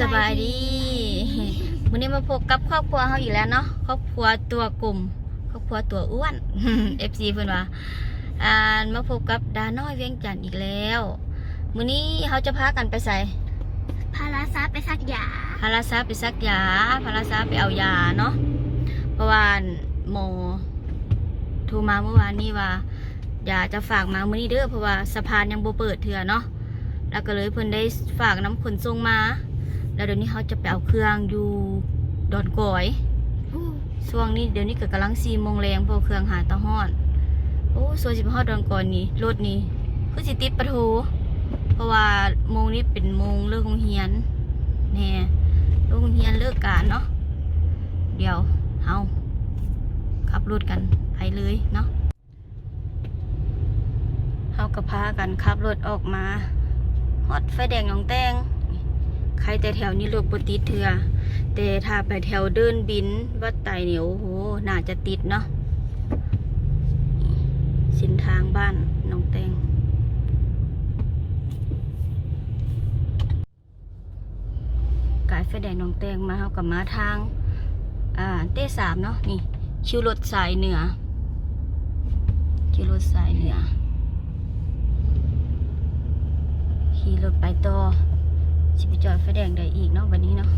สบายดีวันนี้มาพบกับครอบครัวเขาอีกแล้วเนาะครอบครัวตัวกลุ่ม ครอบครัวตัวอ้วน FC เพื่อนว่าอ่ามาพบกับดาน้อยเวียงจันทร์อีกแล้วมื้อนี้เขาจะพากันไปใส่พาราซาไปซักยาพาราซาไปซักยาพาราซาไปเอายาเนาะเพราะว่าหมอโทรมาเมื่อวานนี้ว่าอยากจะฝากมามื้อนี้เด้อเพราะว่าสะพานยังบ่เปิดเถื่อเนาะแล้วก็เลยเพิ่นได้ฝากน้ำขนส่งมา แล้วเดี๋ยวนี้เขาจะไปเอาเครื่องอยู่ดอนกอยช่วงนี้เดี๋ยวนี้ก็กำลังสี่โมงแรงพอเครื่องหาตะฮอดโอ้ส่วนสิบฮอดดอนกอยนี่รถนี่คือสิติดประทูเพราะว่าโมงนี้เป็นโมงเลิกโรงเรียนแน่เลิกโรงเรียนเลิกการเนาะเดี๋ยวเอาขับรถกันไปเลยเนาะเฮาก็พากันขับรถออกมาฮอดไฟแดงหนองแตง ใครแต่แถวนี้รถบติดเถื่อแต่ถ้าไปแถวเดินบินวัดไตเนี่ยโอ้โหน่าจะติดเนาะเส้นทางบ้านน้องแตงกายไฟแดงน้องแตงมาเฮากับมาทางอ่าเต้สามเนาะนี่คิวรถสายเหนือคิวรถสายเหนือขี่รถไปต่อ สิไปจอดไฟแดงได้อีกเนาะวันนี้เนาะ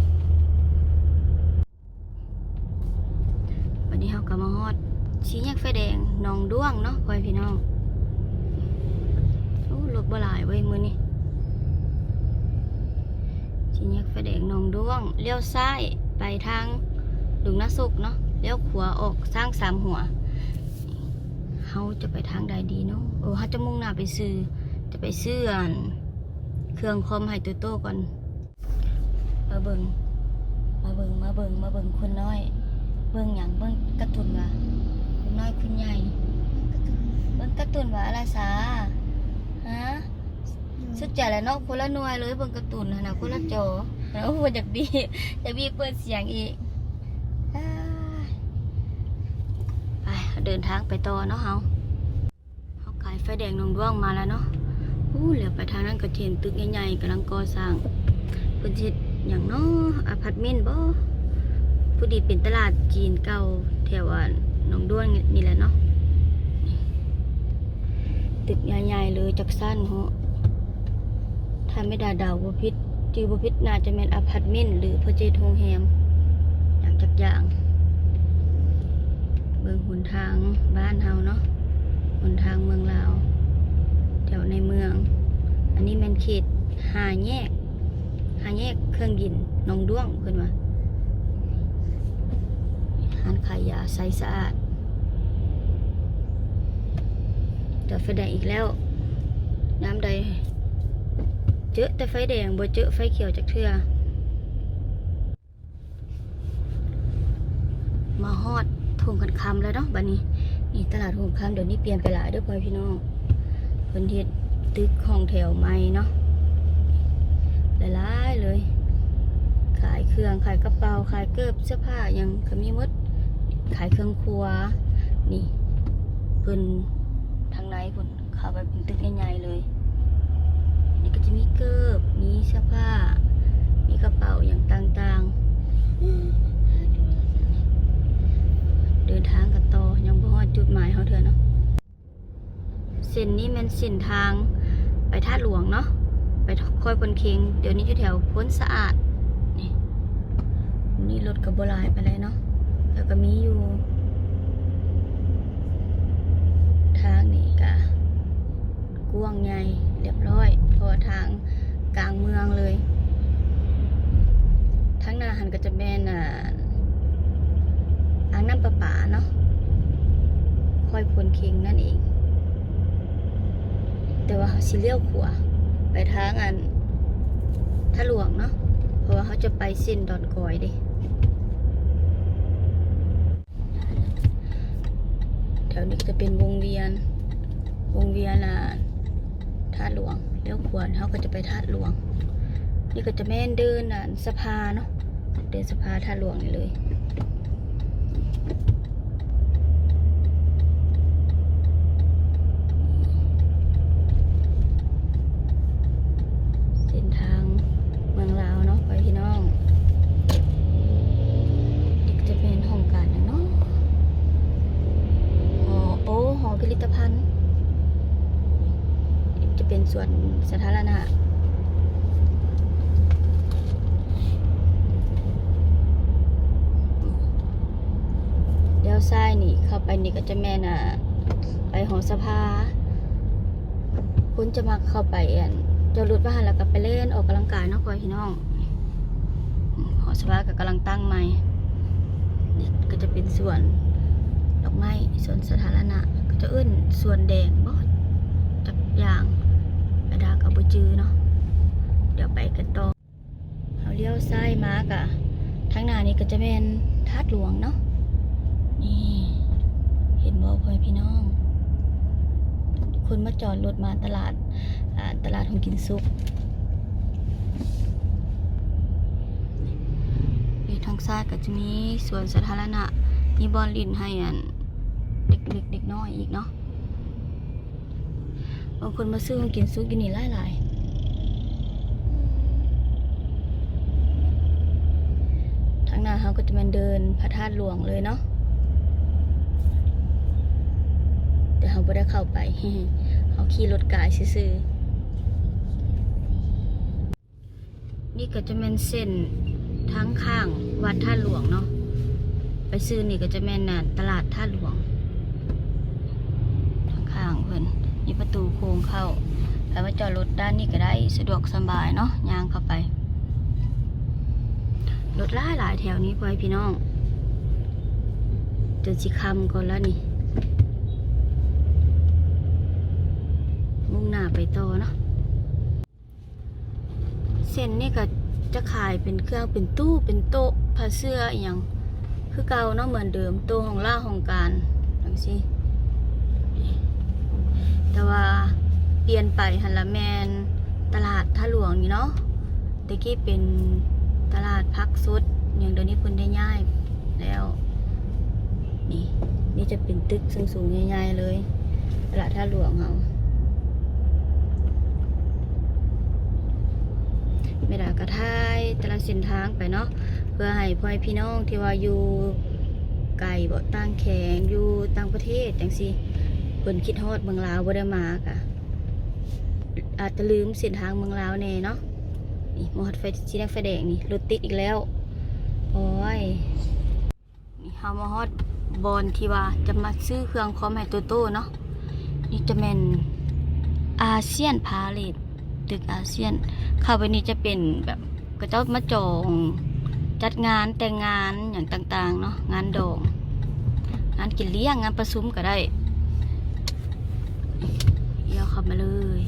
วันนี้เราก็มาฮอดชี้แยกไฟแดงนองด้วงเนาะพ่อพี่น้องโอ้รถบ่หลายเว้ยมือนี้ชี้แยกไฟแดงนองด้วงเลี้ยวซ้ายไปทางดุงนาสุกเนาะเลี้ยวขวาออกสร้างสามหัวเฮาจะไปทางใดดีเนาะโอ้เฮาจะมุ่งหน้าไปซื้อจะไปซื้ออัน เครื่องคอมให้ตัวโตก่อน มาเบิงมาเบิงมาเบิงมาเบิงคุณน้อย เบิงอย่างเบิงกระตุนว่าคุณน้อยคุณใหญ่ เบิงกระตุนว่าอะไรสาฮะสุดใจแล้วเนาะคนละหน่วยเลยเบิงกระตุนนะนะคนละจอแล้วพูดจากดีจะบีเปิดเสียงอีกไปเดินทางไปต่อเนาะเฮาเฮาขายไฟแดงนงร่วงมาแล้วเนาะ อู้เหลือไปทางนั้นก็เห็นตึกใหญ่ๆกำลังก่อสร้างเพิ่นเฮ็ดหยังเนาะอพาร์ตเมนต์บ่ผู้ดีเป็นตลาดจีนเก่าแถวหนองด้วนนี่แหละเนาะตึกใหญ่ๆเลยจักสั้นเหาะถ้าไม่ดาดาบ่ผิดจือบ่ผิดน่าจะแม่นอพาร์ตเมนต์หรือโปรเจกต์โรงแรมอย่างจักอย่างเบิ่งหนทางบ้านเฮาเนาะหนทางเมืองลาว แถวในเมือง อันนี้แมันเขตหาแยก หาแยกเครื่องยินนองด้วงเพื่อนว่าร้านขายยาใสสะอาดเดี๋ยวไฟแดงอีกแล้ว น้ำใด เจอแต่ไฟแดงบ่เจอไฟเขียวจากเทือมาฮอดทุ่งกันคำแล้วเนาะบัดนี้ นี่ตลาดทุ่งคำเดี๋ยวนี้เปลี่ยนไปหลายเด้วยพ่อพี่น้อง เพิ่นเฮ็ดตึกห้องแถวใหม่เนาะหลายๆเลย ขายเครื่องขายกระเป๋าขายเกิบเสื้อผ้ายังก็มีหมดขายเครื่องครัว นี่เพิ่นทางในเพิ่นเข้าไปเป็นตึกใหญ่ๆเลยนี่ก็จะมีเกิบมีเสื้อผ้า มีกระเป๋าอย่างต่างๆ เดินทางกันต่อยังบ่ฮอดจุดหมายเฮาเถอะเนาะ เส้นนี้มันเส้นทางไปท่าหลวงเนาะไปคอยพนเคงเดี๋ยวนี้อยู่แถวพ้นสะอาดนี่นี่รถกับบลายไปเลยเนาะแล้วก็มีอยู่ ทางนี่กะกว้างใหญ่เรียบร้อยพราะว่าทางกลางเมืองเลยทั้งหน้าหันก็จะเป็นอ่าอ่างน้ำประปาเนาะคอยพนเค็งนั่นเอง แต่ว่าเขาสิเลี้ยวขวาไปทางอันถ้าหลวงเนาะเพราะว่าเขาจะไปเส้นดอนกอยดิแถวนี้จะเป็นวงเวียน วงเวียนอะท่าหลวงเลี้ยวขวาเขาก็จะไปท่าหลวง นี่ก็จะแม่นเดินอะสะพานเนาะเดินสะพานท่าหลวงนี่เลย ลิตภัณฑ์ จะเป็นส่วนสาธารณะเดี๋ยวซ้ายนี่เข้าไปนี่ก็จะแม่น่ะ ไปหอสภา คุณจะมาเข้าไปอ่นจะรุดว่าแล้วก็ไปเล่นออกกำลังกายนาะพ่อพี่น้องหอสภากับกำลังตั้งใหม่ก็จะเป็นส่วนดอกไม้ส่วนสาธารณะ จะเอื้นส่วนแดงบ่จักอย่างกระดากับบุจือเนาะเดี๋ยวไปกันต่อเอาเลี้ยวซ้ายมากะทางหน้านี้ก็จะเป็นทาดหลวงเนาะนี่เห็นบ่พ่อพี่น้อง คนมาจอดรถมาตลาดตลาดของกินซุปทีทางซ้ายก็จะมีสวนสาธารณะมีบอลลินให้อัน เด็กเล็กเด็กน้อยอีกเนาะบางคนมาซื้อของกินซุปกินนี่หลายๆทางหน้าเขาก็จะมาเดินพระธาตุหลวงเลยเนาะแต่เขาไม่ได้เข้าไปเขาขี่รถกายซื่อๆนี่ก็จะเป็นเส้นทั้งข้างวัดท่าหลวงเนาะ ไปซื้อนี่ก็จะแม่นตลาดท่าหลวงข้างๆเพิ่นมี ประตูโค้งเข้าแล้วมาจอดรถด้านนี้ก็ได้สะดวกสบายเนาะยางเข้าไปรถหลาหลายแถวนี้พ่อให้พี่น้องจนสิคำก่อนแล้วนี่ มุ่งหน้าไปโตเนาะเส้นนี่ก็จะขายเป็นเครื่องเป็นตู้เป็นโต๊ะผ้าเสื้ออย่างคือเก่าเนาะเหมือนเดิมตัวของล่าของการจังซี่ แต่ว่าเปลี่ยนไปหันละแมนตลาดท่าหลวงนี่เนาะแต่กี้เป็นตลาดพักสุดอย่างเดี๋ยวนี้เพิ่นได้ย้ายแล้ว นี่ นี่จะเป็นตึกสูงๆใหญ่ๆเลย ตลาดท่าหลวงเฮาไม่ได้กระทายตละเส้นทางไปเนาะเพื่อให้พ่อแม่พี่น้องที่ว่าอยู่ไกลบ่ต่างแขงอยู่ต่างประเทศจังซี่ เพิ่นคิดฮอดเมืองลาวบ่ได้มากะอาจจะลืมเส้นทางเมืองลาวแน่เนาะนี่มอดไฟสีแดงไฟแดงนี่รถติดอีกแล้ว โอ้ยนี่เฮามาฮอดบอนที่ว่าจะมาซื้อเครื่องคอมให้โตโต้เนาะนี่จะเป็นอาเซียนพาเลตตึกอาเซียน เข้าไปนี่จะเป็นแบบก็เจ้ามาจองจัดงานแต่งงานอย่างต่างๆเนาะงานดอง งานกินเลี้ยงงานประชุมก็ได้ เดี๋ยวเข้ามาเลย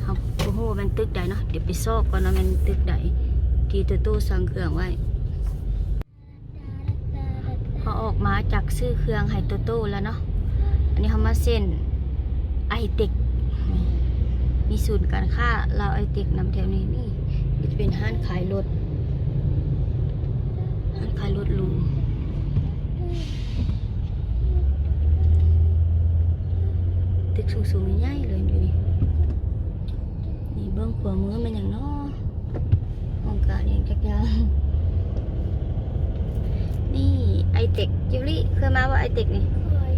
เขาโอ้โหมันตึกใดเนาะเดี๋ยวไปซอกก่อนนะมันตึกใดที่ตัวตู้สั่งเครื่องไว้พอออกมาจากซื้อเครื่องให้ตัวตู้แล้วเนาะ อันนี้เขามาเส้นไอติกมีศูนย์การค้าเราไอติกนำแถวนี้นี่นี่จะเป็นห้านขายรถร้านขายรถหรูตึก สูงๆใหญ่ๆเลยอยู่นี่นี่เบื้องขวามือมันอย่างน้อห้องการอย่างจักอย่างนี่ไอเต็กจิวลี่เคยมาว่าไอเต็กนี่เคย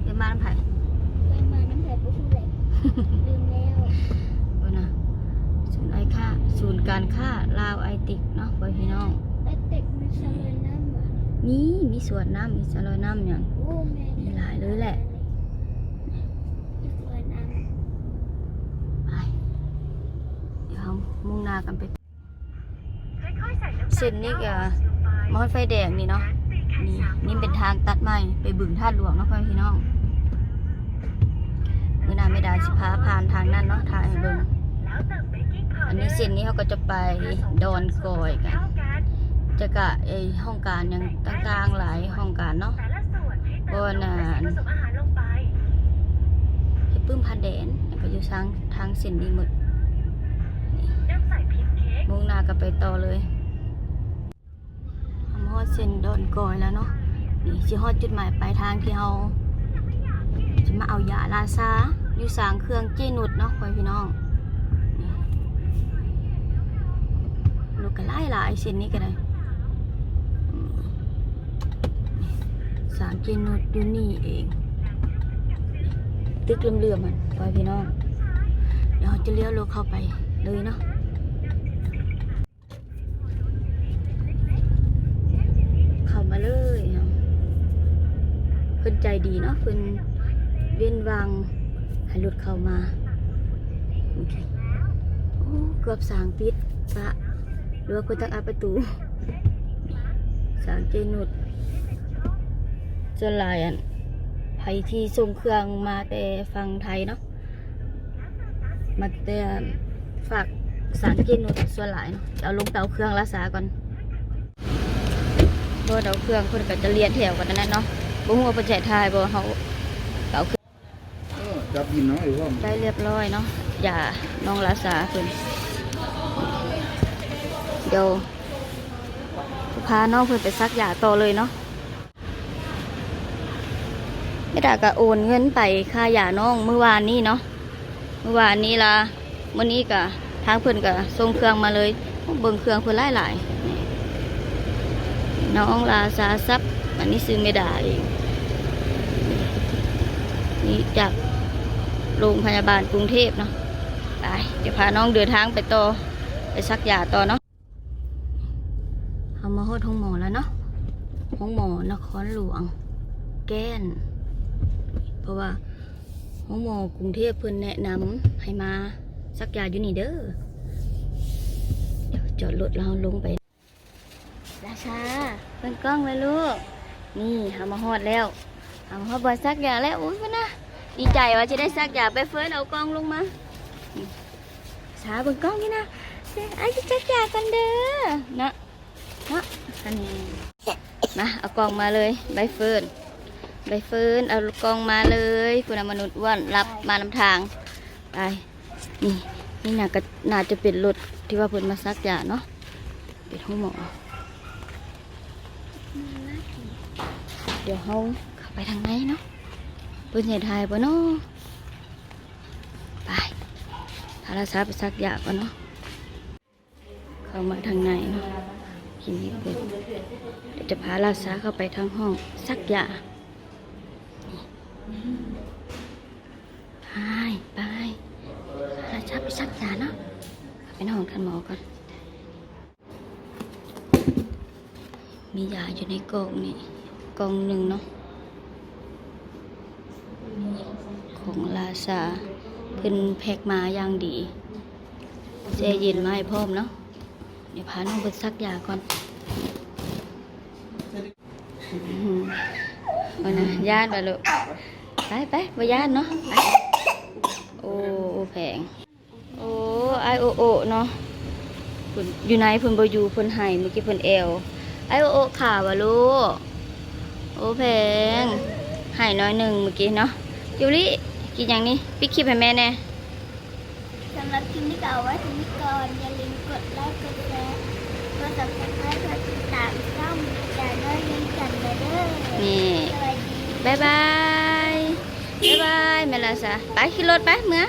เคยมาน้ำไผ่เคยมาน้ำแผ่ปุ๊บเลยลืมแล้ววะนะศูนย์ไอค่าศูนย์การค้าลาวไอเต็กเนาะพ่อพี่น้องไอเด็กมันสลอยน้ำอะมีมีสวนน้ำมีสลอยน้ำอย่างโอ้แม่มีหลายเลยแหละ สลอยน้ำ ไป เดี๋ยวเรามุ่งหน้ากันไปเส้นนี้ก็มอดไฟแดงนี่เนาะนี่นี่เป็นทางตัดใหม่ไปบึงท่าหลวงเนาะพ่อพี่น้องมือหนาไม่ได้สิพาผ่านทางนั้นเนาะทางให้เบิ่งอันนี้เส้นนี้เขาก็จะไปดอนกอยกันจะกะไอห้องการยังต่างๆหลายห้องการเนาะบนอ่าเฮ็ดปื้มพันแดนแล้วก็อยู่ทางทางเส้นนี้หมด มุ่งหน้ากันไปต่อเลยทำฮอดเส้นดอนกอยแล้วเนาะนี่สิฮอดจุดหมายปลายทางที่เราจะมาเอายาลาซาอยู่สางเครื่องเจนุดเนาะพ่อพี่น้องลูกก็ไล่ลายเส้นนี้ก็ได้อืมนี่สางเจนุดอยู่นี่เอง ตึกเลื่อมๆมันพ่อพี่น้องเดี๋ยวจะเลี้ยวรถเข้าไปเลยเนาะเข้ามาเลยเนาะเพิ่น ใจดีเนาะเพิ่นเว้นวางให้รถเข้ามาโอเคโอ้เกือบสางปิดปะหรือว่าเพิ่นต้องอัดประตู สางเจนุดส่วนหลายอันไผที่ส่งเครื่องมาแต่ฟังไทยเนาะมาแต่ฝากสารเจนุดส่วนหลายเนาะเอาลงเตาเครื่องรักษาก่อนเพราะว่าเตาเครื่องคนก็จะเรียนแถวกันนั่นเนาะ บ่ฮู้ว่าเพิ่นใช้ทายบ่เฮาเตาเครื่องเออจับยินน้อยว่าได้เรียบร้อยเนาะอย่าน้องรักษาเพิ่นเดี๋ยวพาน้องเพิ่นไปซักยาต่อเลยเนาะไม่ได้ก็โอนเงินไปค่ายาน้องเมื่อวานนี้เนาะเมื่อวานนี้ละวันนี้ก็ทางเพิ่นก็ส่งเครื่องมาเลยเบิ่งเครื่องเพิ่นหลายหลายๆน้องลาซาซับอันนี้ซื้อไม่ได้เอง นี่จากโรงพยาบาลกรุงเทพเนาะไปเดี๋ยวพาน้องเดินทางไปต่อไปซักยาต่อเนาะเอามาฮอดห้องหมอแล้วเนาะห้องหมอนครหลวง แก้น เพราะว่าห้องหมอกรุงเทพเพิ่อนแนะนำให้มาสักยาอยู่นี่เด้อเดี๋ยวจอดรถแล้วเราลงไปราชาเพิ่นกล้องเลยลูก นี่หามาฮอดแล้วหามาฮอดบอสักยาแล้วอุ้ยพ่นนะ ดีใจว่าจะได้สักยาไปเฟิร์นเอากล้องลงมานี่ช้าเบิ่งกล้องนี่นะเด้อไอ้จะสักยากันเด้อนะนะอันนี้มาเอากล้องมาเลยใบเฟิร์นใบเฟิร์นเอากล้องมาเลยคุณมนุษย์อ้วนรับมานำทางไปนี่นี่น่าก็น่าจะเป็นรถที่ว่าเพิ่นมาซักยาเนาะเป็นห้องหมอเดี๋ยวเฮาเข้าไปทางไหนเนาะ เพิ่นใหญ่ทายบ่เนาะไปพาราซาไปซักยาก่อนเนาะเข้ามาทางในเนาะคลินิกเพิ่นเดี๋ยวจะพาราซาเข้าไปทางห้องซักยาไปไปราชาไปซักยาเนาะไปนห้องท่านหมอก่อนมียาอยู่ในกล่องนี่กล่องหนึ่งเนาะ ของลาซาเพิ่นแพ็กมาอย่างดีแช่เย็นมาให้พร้อมเนาะเดี๋ยวพาน้องไปซักยาก่อนอื้อหือเอานะญาติมาลูกไปไปบญาติเนาะไปโอ้แพงโอ้ไอโอโอเนาะเพิ่นอยู่ไหนเพิ่นบ่อยู่เพิ่นให้เมื่อกี้เพิ่นแอลไอโอโอขาวะลูกโอ้แพงให้น้อยหนึ่งเมื่อกี้เนาะยูริ กินอย่างนี้ปิดคลิปให้แม่แน่สำหรับคลิปนี้ก็เอาไว้ที่นี้ก่อนอย่าลืมกดไลค์กดแชร์กด subscribe กดติดตามช่องอย่าน้อยยิ้มกันเด้อนี่สวัสดีบายบายบายบายแม่ลาซาไปขึ้นรถไปเมื่อ